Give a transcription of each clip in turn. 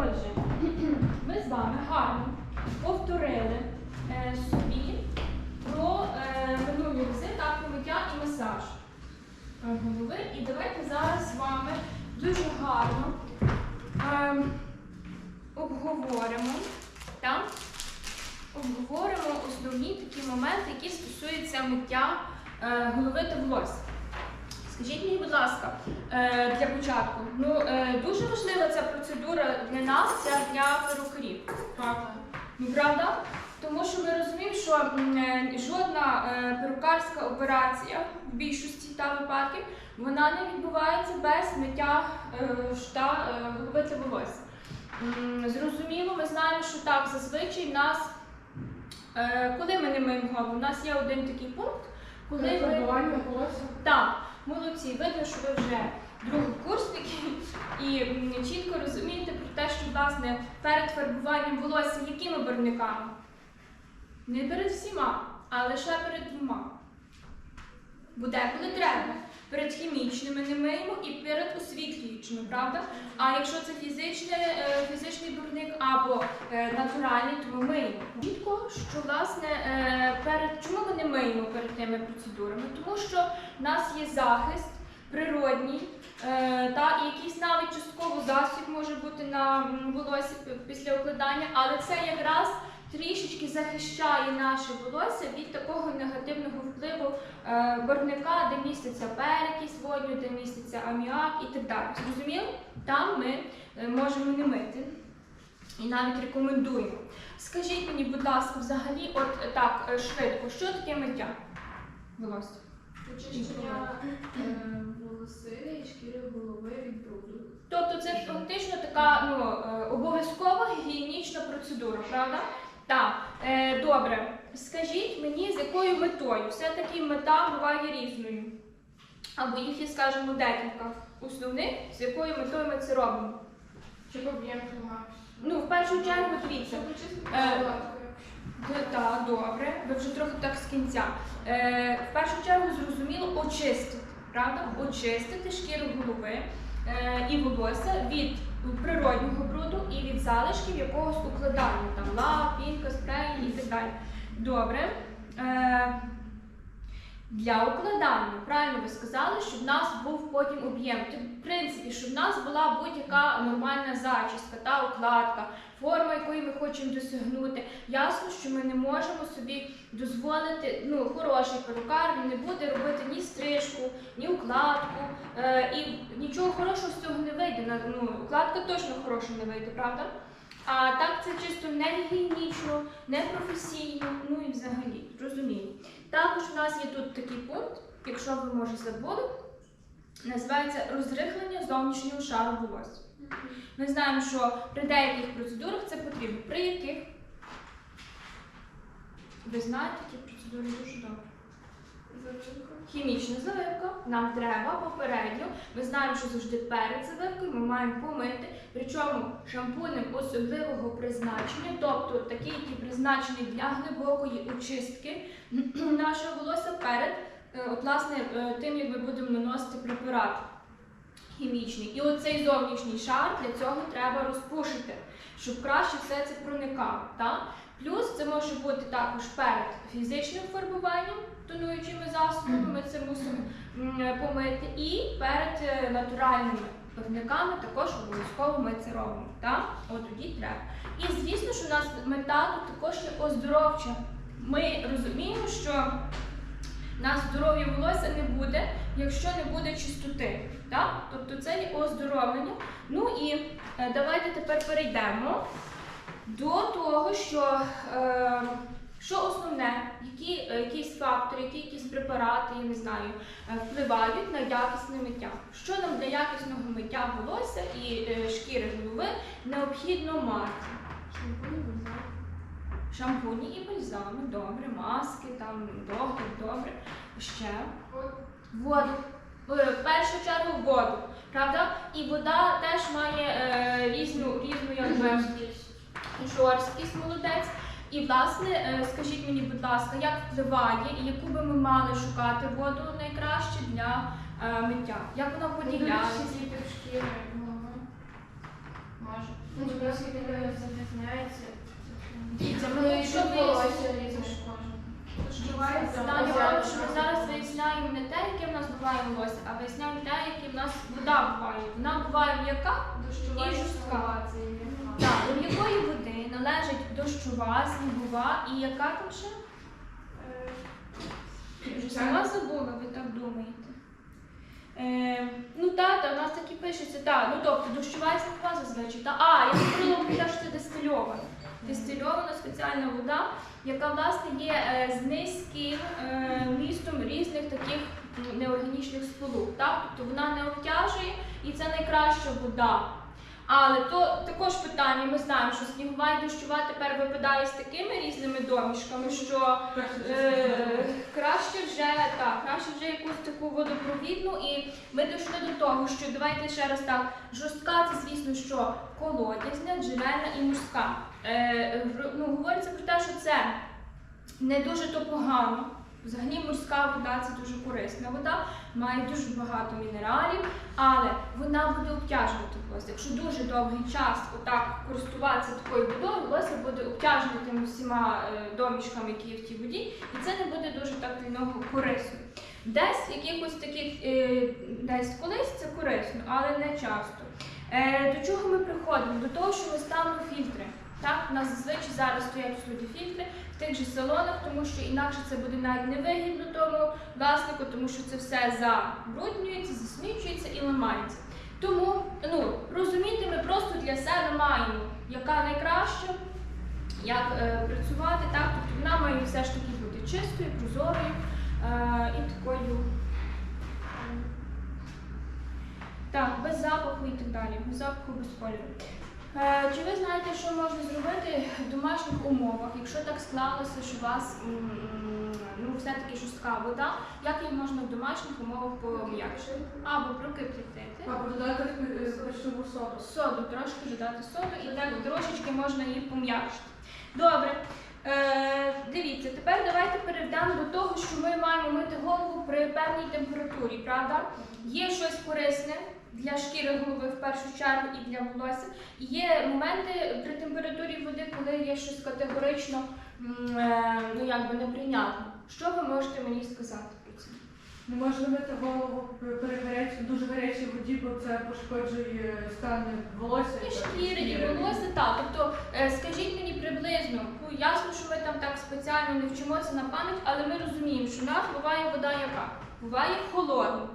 Отже, ми з вами гарно повторили е, собі про е, минулі рази так, помиття і масаж голови. І давайте зараз з вами дуже гарно е, обговоримо. Так? Обговоримо основні такі моменти, які стосуються миття е, голови та волосся. Скажіть мені, будь ласка, е, для початку, ну е, дуже важлива ця процедура для нас, ця для перукарів. Ну правда? Тому що ми розуміємо, що е, жодна перукарська операція в більшості та випадків вона не відбувається без миття е, шта голови та волосся. Зрозуміло, ми знаємо, що так зазвичай в нас, коли ми не миємо голову, у нас є один такий пункт, коли ми волосся. так, молодці, видно, що ви вже другокурсники і чітко розумієте про те, що власне перед фарбуванням волосся якими барвниками? Не перед всіма, а лише перед двома. Бо деколи треба. Перед хімічними не миємо і перед освітлюючими, правда? А якщо це фізичне, е, фізичний барвник або е, натуральний, то ми миємо. Чітко, що власне е, перед чому ми не миємо перед тими процедурами? Тому що в нас є захист природній, та якийсь навіть частково засіб може бути на волосі після укладання, але це якраз трішечки захищає наше волосся від такого негативного впливу е, барвника, де міститься перекись водню, де міститься аміак і так далі. Зрозуміло? Там ми е, можемо не мити. І навіть рекомендуємо. Скажіть мені, будь ласка, взагалі, от е, так швидко, що таке миття волосся? Очищення волоси і шкіри голови від бруду. Тобто це фактично така ну, обов'язкова гігієнічна процедура, правда? Так, е, добре. Скажіть мені, з якою метою? Все-таки мета буває різною. Або їх є, скажімо, декілька основних, з якою метою ми це робимо. Щоб об'єм тримався. Ну, в першу чергу, дивіться. Е, Так, добре. Ви вже трохи так з кінця. Е, в першу чергу зрозуміло очистити, правда? Очистити шкіру голови е, і волосся від природнього бруду і від залишків якогось укладання, там лап, пінка, спрей і так далі. Добре. Для укладання, правильно ви сказали, щоб в нас був потім об'єм. Тобто, В принципі, щоб в нас була будь-яка нормальна зачіска та укладка, форма, якої ми хочемо досягнути. Ясно, що ми не можемо собі дозволити, ну, хороший перукар він не буде робити ні стрижку, ні укладку, е, і нічого хорошого з цього не вийде. Ну, укладка точно хороша не вийде, правда? А так це чисто не гігієнічно, не професійно, ну і взагалі, розумію. Також у нас є тут такий пункт, якщо ви може забули, називається розрихлення зовнішнього шару волосся. Ми знаємо, що при деяких процедурах це потрібно. При яких? Ви знаєте які процедури дуже добре. Хімічна заливка нам треба попередньо. Ми знаємо, що завжди перед заливкою ми маємо помити, причому шампунем особливого призначення, тобто такий, який призначений для глибокої очистки нашого волосся перед е, от, власне, е, тим, як ми будемо наносити препарат хімічний. І оцей зовнішній шар для цього треба розпушити, щоб краще все це проникало. Плюс це може бути також перед фізичним фарбуванням, тонуючими засобами, ми це мусимо помити, і перед е, натуральними барвниками також обов'язково ми це робимо. Так? От тоді треба. І звісно, що у нас мета тут також є оздоровча. Ми розуміємо, що у нас здоров'я волосся не буде, якщо не буде чистоти. Так? Тобто це є оздоровлення. Ну і е, давайте тепер перейдемо до того, що, е, що основне, які е, якісь фактори, які якісь препарати, я не знаю, е, впливають на якісне миття. Що нам для якісного миття волосся і е, шкіри голови необхідно мати? Шампунь, бальзам. Шампуні і бальзами, добре, маски, там догляд, добре. Ще воду. В першу чергу воду, правда? І вода теж має е, різну, різну якби, жорсткість молодець. І власне, е, скажіть мені, будь ласка, як впливає і яку би ми мали шукати воду найкраще для е, миття? Як вона поділяється? Може. Ну, запізняється. Дивіться, Ну, ми якщо волосся що ми зараз виясняємо не те, яке в нас буває волосся, а виясняємо те, яке в нас вода буває. Вона буває м'яка і жорстка. Так, до м'якої води належить дощова, снігова і яка там ще? Е, Вже сама забула, ви так думаєте. Е, ну та, та, у нас так і пишеться, та, ну тобто дощова і снігова зазвичай. Та, а, я говорила про те, що це дистильована. Дистильована спеціальна вода, яка власне є е, з низьким е, містом різних таких неорганічних сполук. Так? Тобто вона не обтяжує і це найкраща вода. Але то також питання, ми знаємо, що снігова і дощова тепер випадає з такими різними домішками, що Е, краще вже так, краще вже якусь таку водопровідну, і ми дійшли до того, що давайте ще раз так. Жорстка це, звісно, що колодязня, джерельна і морська. Е, ну, говориться про те, що це не дуже то погано. Взагалі морська вода це дуже корисна вода, має дуже багато мінералів, але вона буде обтяжувати волосся. Якщо дуже довгий час отак користуватися такою водою, волосся буде обтяжено тими всіма е, домішками, які є в тій воді, і це не буде дуже так для корисно. Десь якихось таких е, десь колись це корисно, але не часто. Е, до чого ми приходимо? До того, що ми ставимо фільтри. Так, у нас зазвичай зараз стоять усюди фільтри в тих же салонах, тому що інакше це буде навіть невигідно тому власнику, тому що це все забруднюється, засмічується і ламається. Тому ну, розуміти, ми просто для себе маємо, яка найкраща, як е, працювати, так? Тобто вона має все ж таки бути чистою, прозорою е, і такою. Так, без запаху і так далі, без запаху, без кольору. Е, чи ви знаєте, що можна зробити в домашніх умовах, якщо так склалося, що у вас ну, все-таки жорстка вода, як її можна в домашніх умовах пом'якшити? Або прокип'ятити. Або додати е, соду. Соду, трошки додати соду і так трошечки можна її пом'якшити. Добре. Е, дивіться, тепер давайте перейдемо до того, що ми маємо мити голову при певній температурі, правда? Є щось корисне для шкіри голови в першу чергу і для волосся. Є моменти при температурі води, коли є щось категорично е, ну, якби неприйнятне. Що ви можете мені сказати про це? Не можна мити голову при гарячій, дуже гарячій воді, бо це пошкоджує стан волосся. І шкіри, і волосся, так. Тобто, е, скажіть мені приблизно, ну ясно, що ми там так спеціально не вчимося на пам'ять, але ми розуміємо, що в нас буває вода яка? Буває холодна.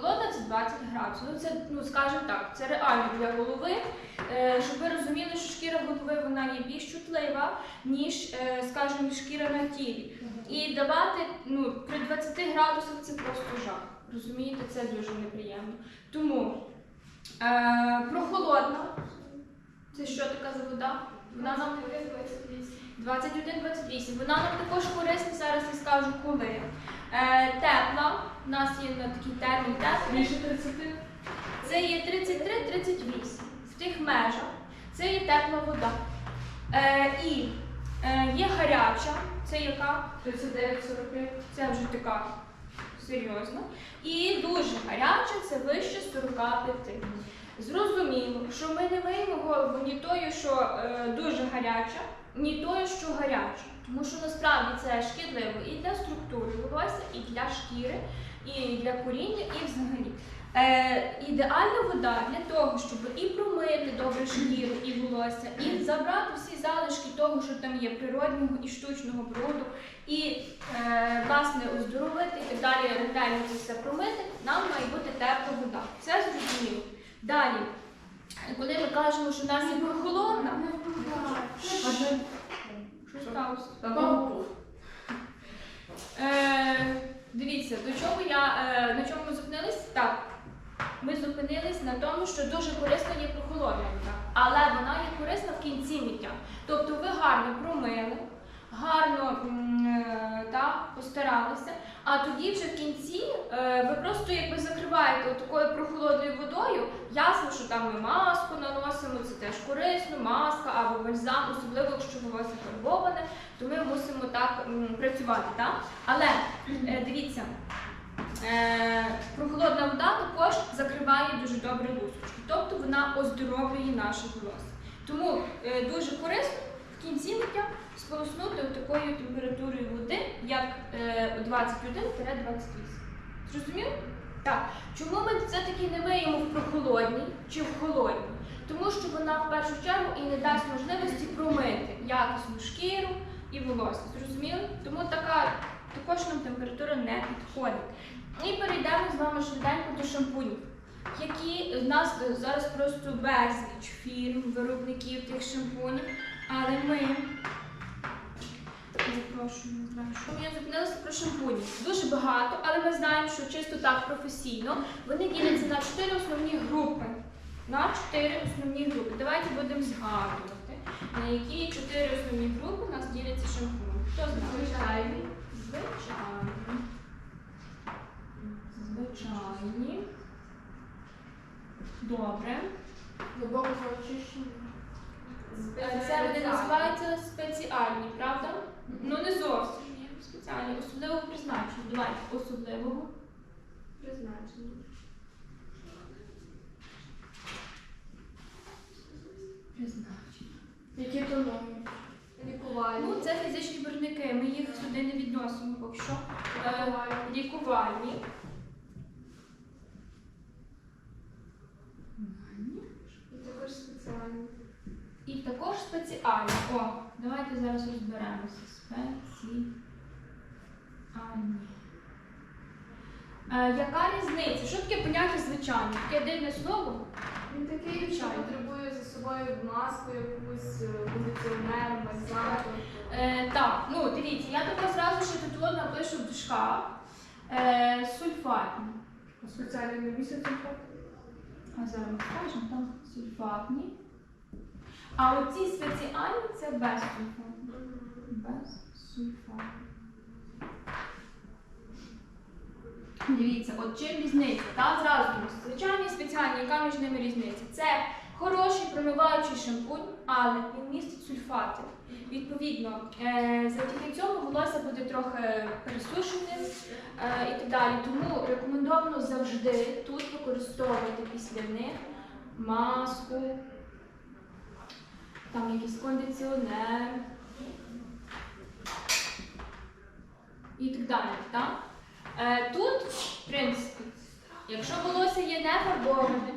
20. Холодна це 20 градусів. Ну це, ну скажімо так, це реально для голови. Е, щоб ви розуміли, що шкіра голови вона є більш чутлива, ніж, е, скажімо, шкіра на тілі. І давати ну, при 20 градусах це просто жах. Розумієте, це дуже неприємно. Тому е, прохолодна. Це що така за вода? Вона нам 21-28. Вона нам також корисна, зараз я скажу коли. Е, тепла, у нас є на такий термін теплий. Більше 30? Це є 33-38. В тих межах це є тепла вода. Е, і е, є гаряча, це яка? 39-45? Це вже така серйозна. І дуже гаряча це вище 45. Зрозуміло, що ми не голову ні тою, що е, дуже гаряча, ні тою, що гаряча. Тому що насправді це шкідливо і для структури волосся, і для шкіри, і для коріння, і взагалі. Е, ідеальна вода для того, щоб і промити добре шкіру і волосся, і забрати всі залишки того, що там є природнього і штучного бруду, і е, власне оздоровити і далі ретельно все промити, нам має бути тепла вода. Це зрозуміло. Далі, коли ми кажемо, що в нас є прохолодна, що сталося? Е, дивіться, до чого я е, на чому ми зупинились? Так. Ми зупинились на тому, що дуже корисна є прохолодна вода, але вона є корисна в кінці миття. Тобто ви гарно промили, гарно е, та, постаралися, а тоді вже в кінці е, ви просто якби закриваєте такою прохолодною водою. Ясно, що там ми маску наносимо, це теж корисно, маска або бальзам, особливо якщо волосся фарбоване, то ми мусимо так працювати. Так? Але е, дивіться, е, прохолодна вода також закриває дуже добре лусочки, тобто вона оздоровлює наше волосся. Тому е, дуже корисно в кінці миття сполоснути такою температурою води, як е, 21-28. Зрозуміло? Так. Чому ми все-таки не миємо в прохолодній чи в холодній? Тому що вона в першу чергу і не дасть можливості промити якісну шкіру і волосся. Зрозуміли? Тому така також нам температура не підходить. І перейдемо з вами швиденько до шампунів. Які в нас зараз просто безліч фірм, виробників тих шампунів, але ми Не я зупинилася про шампуні. Дуже багато, але ми знаємо, що чисто так професійно вони діляться на чотири основні групи. На чотири основні групи. Давайте будемо згадувати, на які чотири основні групи у нас діляться шампуні. Хто знає? Звичайний. Звичайні. Звичайні. Добре. Глибоко очищені. Е, Це вони називаються спеціальні, правда? Ну не зовсім. Ні, Спеціальні, особливого призначення. Давайте особливого. Призначені. Призначення. Які тонові? Лікувальні. Ну, це фізичні барвники, ми їх сюди не відносимо поки що. Е, Лікувальні. Лікувальні. І також спеціальні. І також спеціальні. О, давайте зараз розберемося. Спеціальні. Е, яка різниця? Що таке поняття звичайне? Таке дивне слово? Він такий, що потребує за собою маску якусь, е, кондиціонер, масажу. Е, так, ну дивіться, я тако зразу ще тут напишу в дужках. Е, сульфатні. А спеціальні не місяць А зараз ми скажемо, там сульфатні. А оці спеціальні це без сульфатні. Без сульфатні. Дивіться, от чим різниця? Та зразу звичайні спеціальні, яка між ними різниця? Це хороший промиваючий шампунь, але він містить сульфати. Відповідно, е, завдяки цьому волосся буде трохи пересушеним е, і так далі. Тому рекомендовано завжди тут використовувати після них маску, там якийсь кондиціонер і так далі. Так? Е, тут, в принципі, якщо волосся є не фарбоване,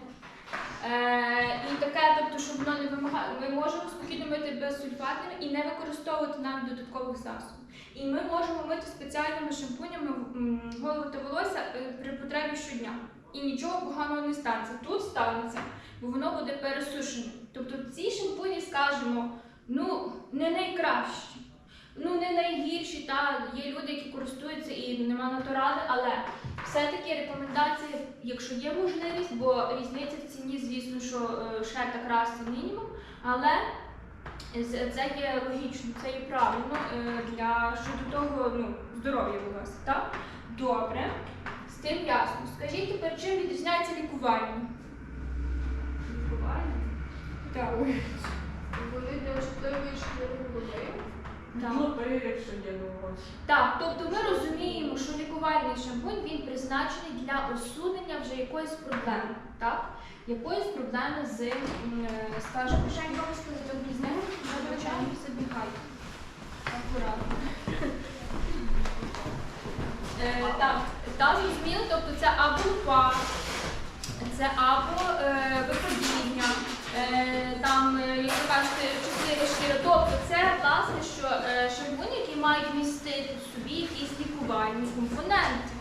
е, і таке, тобто, щоб воно не вимагає, ми можемо спокійно мити безсульфатними і не використовувати навіть додаткових засобів. І ми можемо мити спеціальними шампунями голову та волосся е, при потребі щодня. І нічого поганого не станеться. Тут станеться, бо воно буде пересушене. Тобто ці шампуні, скажімо, ну не найкращі, ну не найгірші. Та є люди, які користуються і нема натурали, але все-таки рекомендації, якщо є можливість, бо різниця в ціні, звісно, що е, ще так мінімум, але це є логічно, це є правильно е, для щодо того ну, здоров'я волосся. Добре, з тим ясно. Скажіть тепер, чим відрізняється лікування? Лікувальні. Так. Вони для чутливої шкіри голови. Глупи, якщо є на. Так, тобто ми розуміємо, що лікувальний шампунь він призначений для усунення вже якоїсь проблеми, так? Якоїсь проблеми з, м, е, скажімо, й вам сказати одні з них, звичайно, забігай. Акуратно. Е, так, так, зрозуміло, тобто це або упа, це або е, випадіння, е, там, е, як ви кажете, чутлива шкіра. Тобто це власне, що е, шампуні, які мають містити в собі якісь лікувальні компоненти,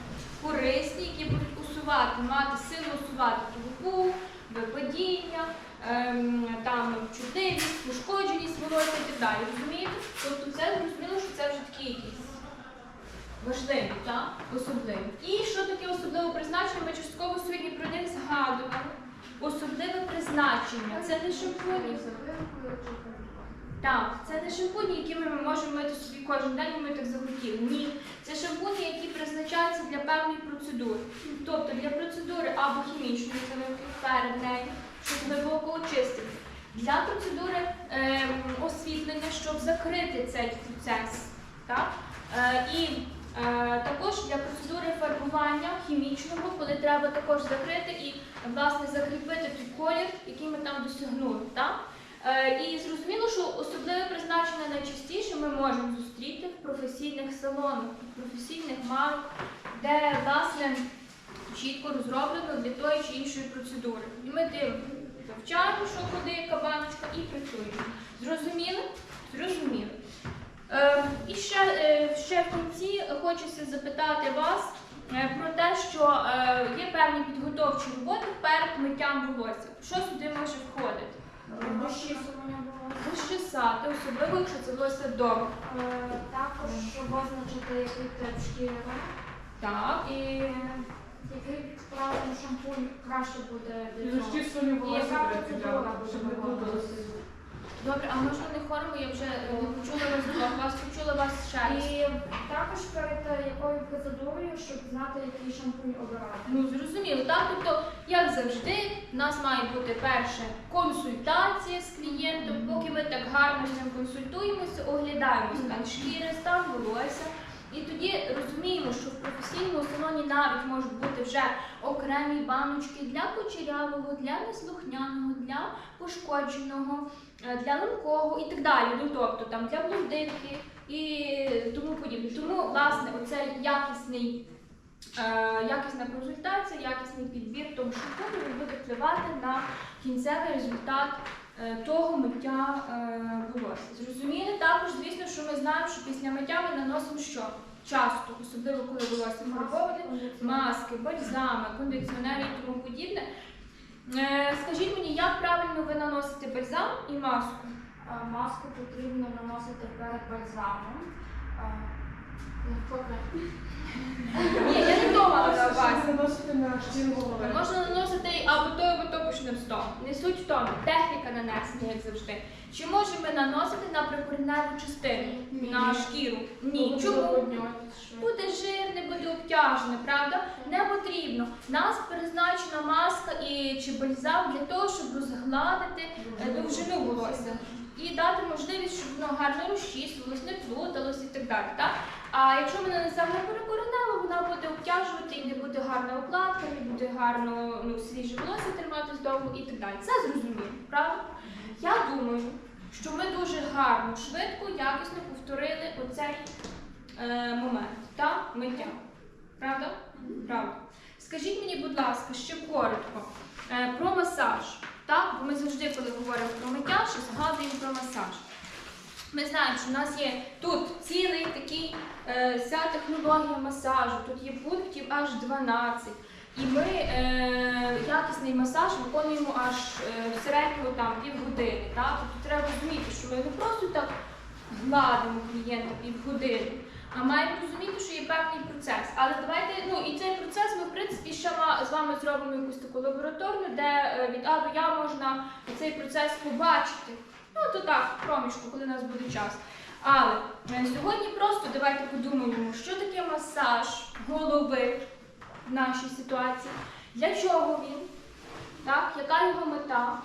корисні, які будуть усувати, мати силу усувати трубу, випадіння, ем, там чутливість, пошкодженість волосся і так далі. Розумієте? Тобто це зрозуміло, що це вже такі якісь. Важливі, так? Особливі. І що таке особливе призначення? Ми частково сьогодні про них згадували. Особливе призначення. Це не шампуні. Так, це не шампуні, якими ми можемо мити собі кожен день, ми так захотіли. Ні. Це шампуні, які призначаються для певної процедури. Тобто для процедури або хімічної завивки перед нею, щоб глибоко очистити. Для процедури ем, освітлення, щоб закрити цей процес. Так? Е, і е, також для процедури фарбування хімічного, коли треба також закрити і власне закріпити той колір, який ми там досягнули. Так? Е, І зрозуміло, що особливе призначення найчастіше ми можемо зустріти в професійних салонах, в професійних марок, де власне чітко розроблено для тої чи іншої процедури. І ми дивимося, вивчаємо, що куди, яка баночка, і працюємо. Зрозуміли? Зрозуміли. Е, і ще, е, ще в кінці хочеться запитати вас е, про те, що е, є певні підготовчі роботи перед миттям волосся. Що сюди може входити? Розчесати, особливо якщо це волосся довго. Е, Також визначити, який тип шкіри, Так, і який правильно шампунь краще буде для цього. волосся яка процедура буде щоб не виконуватися? путалося. Добре, а можна не хором, я вже не почула вас двох, вас почула вас раз. І також перед е, якою процедурою, щоб знати, який шампунь обирати. Ну зрозуміло, так? Тобто, як завжди, в нас має бути перше консультація з клієнтом. Поки ми так гарно з ним консультуємося, оглядаємо стан шкіри, стан волосся. І тоді розуміємо, що в професійному салоні навіть можуть бути вже окремі баночки для кучерявого, для неслухняного, для пошкодженого, е, для ломкого і так далі. Ну тобто там для блондинки і тому подібне. Тому, власне, оцей якісний Е, якісна консультація, якісний підбір шампуню він буде впливати на кінцевий результат того миття е, волосся. Зрозуміли? Також, звісно, що ми знаємо, що після миття ми наносимо що? Часто, особливо коли волосся фарбоване, маски, бальзами, кондиціонери і тому подібне. Е, Скажіть мені, як правильно ви наносите бальзам і маску? Е, Маску потрібно наносити перед бальзамом. Ні, я не думала Щоб наносити на шкіру голови. Можна наносити або то, або то почнемо. Не суть в тому, техніка нанесення, як завжди. Чи можемо ми наносити на прикореневу частину, Ні. на шкіру? Ні. Буде Чому? забруднюватись швидко. Буде жир, не буде обтяжено, правда? Не потрібно. Нас призначена маска і чи бальзам для того, щоб розгладити е, довжину волосся і дати можливість, щоб воно гарно розчісувалось, не плуталось і так далі. Так? А якщо ми нанесемо на перекореневу, вона буде обтяжувати і не буде гарна укладка, не буде гарно ну, свіже волосся триматись довго і так далі. Це зрозуміло, правда? Я думаю, що ми дуже гарно, швидко, якісно повторили оцей е, момент та миття. Правда? Правда. Скажіть мені, будь ласка, ще коротко е, про масаж. Так? Бо ми завжди, коли говоримо про миття, ще згадуємо про масаж. Ми знаємо, що в нас є тут цілий такий е, вся технологія масажу, тут є пунктів аж 12. І ми е, якісний масаж виконуємо аж е, в середньому там півгодини. Так? Тобто треба розуміти, що ми не просто так гладимо клієнта півгодини, а маємо розуміти, що є певний процес. Але давайте, ну і цей процес ми, в принципі, ще з вами зробимо якусь таку лабораторну, де е, від А до Я можна цей процес побачити. Ну, то так, в проміжку, коли у нас буде час. Але е, сьогодні просто давайте подумаємо, що таке масаж голови в нашій ситуації, для чого він, так, яка його мета,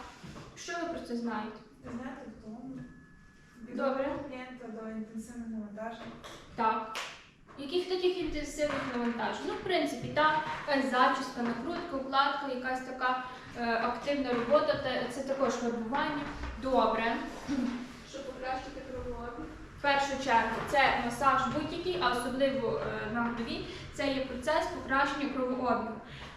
що ви про це знаєте? Знаєте, вдома. Добре. Клієнта до інтенсивного навантаження. Так. Яких таких інтенсивних навантажень? Ну, в принципі, так, якась зачіска, накрутка, укладка, якась така активна робота, це також фарбування. Добре. Щоб покращити кровообіг. В першу чергу це масаж будь-який, а особливо е, на голові, це є процес покращення кровообігу.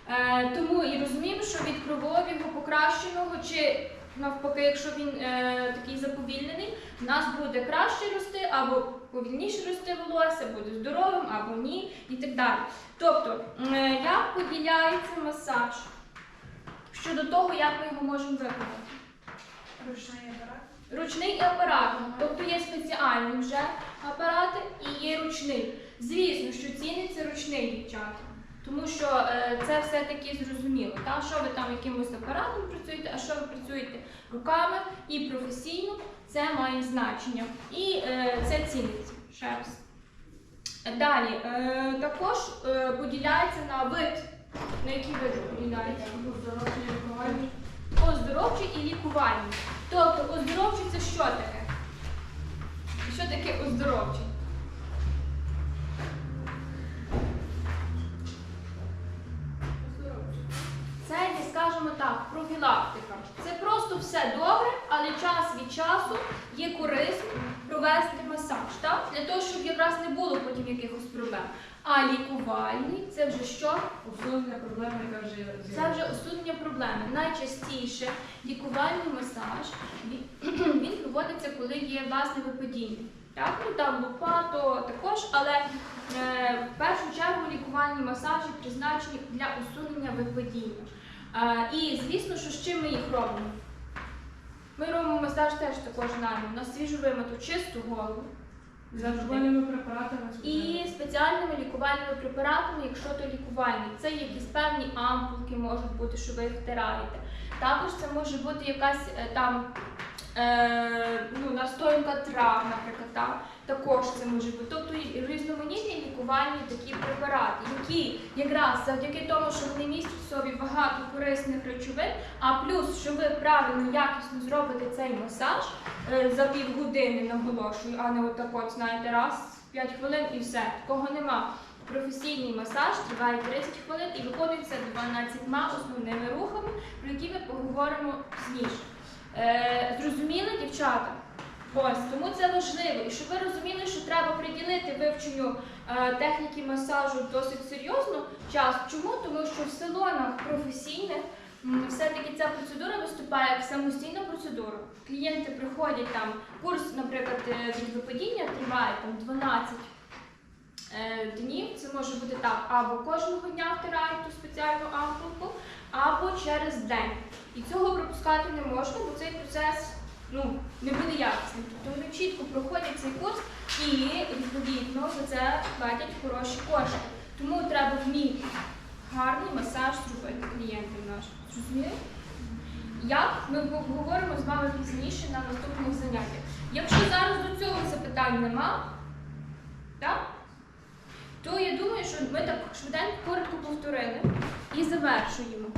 Е, тому і розуміємо, що від кровообігу покращеного, чи навпаки, якщо він е, такий заповільнений, в нас буде краще рости або повільніше рости волосся, буде здоровим або ні, і так далі. Тобто, е, як поділяється масаж щодо того, як ми його можемо виконати? Ручний апарат. Ручний і апаратний. Тобто є спеціальні вже апарати і є ручний. Звісно, що ціниться ручний дівчата. Тому що е, це все-таки зрозуміло. Та? Що ви там якимось апаратом працюєте, а що ви працюєте руками і професійно, це має значення. І е, це ціниться. Ще раз. Далі, е, також е, поділяється на вид. На які види поділяється? Оздоровлення, лікування. Оздоровчий і лікувальний. Тобто оздоровчий це що таке? Що таке оздоровчий? Це, скажімо так, профілактика. Це просто все добре, але час від часу є корисно провести масаж, так? Для того, щоб якраз не було потім якихось проблем. А лікувальний це вже що? Усунення проблеми, яка вже Це вже усунення проблеми. Найчастіше лікувальний масаж він, проводиться, коли є власне випадіння. Так, ну там лопато також, але е, в першу чергу лікувальні масажі призначені для усунення випадіння. Е, і звісно, що з чим ми їх робимо? Ми робимо масаж теж також нами на свіжу вимиту чисту голову. Лікувальними препаратами. І спеціальними лікувальними препаратами, якщо то лікувальні. Це якісь певні ампулки можуть бути, що ви їх втираєте. Також це може бути якась е, там е, ну, настоянка трав, наприклад, так? також це може бути. Тобто різноманітні лікувальні такі препарати, які якраз завдяки тому, що вони містять в собі багато корисних речовин, а плюс, що ви правильно, якісно зробите цей масаж за півгодини, наголошую, а не отак от, знаєте, раз 5 хвилин і все. Такого нема. Професійний масаж триває 30 хвилин і виконується 12 основними рухами, про які ми поговоримо пізніше. Е, зрозуміли, дівчата? Ось тому це важливо. І щоб ви розуміли, що треба приділити вивченню е, техніки масажу досить серйозно час. Чому? Тому що в салонах професійних все-таки ця процедура виступає як самостійна процедура. Клієнти приходять там, курс, наприклад, е, від випадіння триває там 12 е, днів. Це може бути так, або кожного дня втирають ту спеціальну ампулку, або через день. І цього пропускати не можна, бо цей процес ну, не буде якісним. Тобто вони чітко проходять цей курс і відповідно за це платять хороші кошти. Тому треба вміти гарний масаж зробити клієнтам нашим. Зрозуміли? Як ми поговоримо з вами пізніше на наступних заняттях. Якщо зараз до цього запитань нема, так? то я думаю, що ми так швиденько коротко повторили і завершуємо.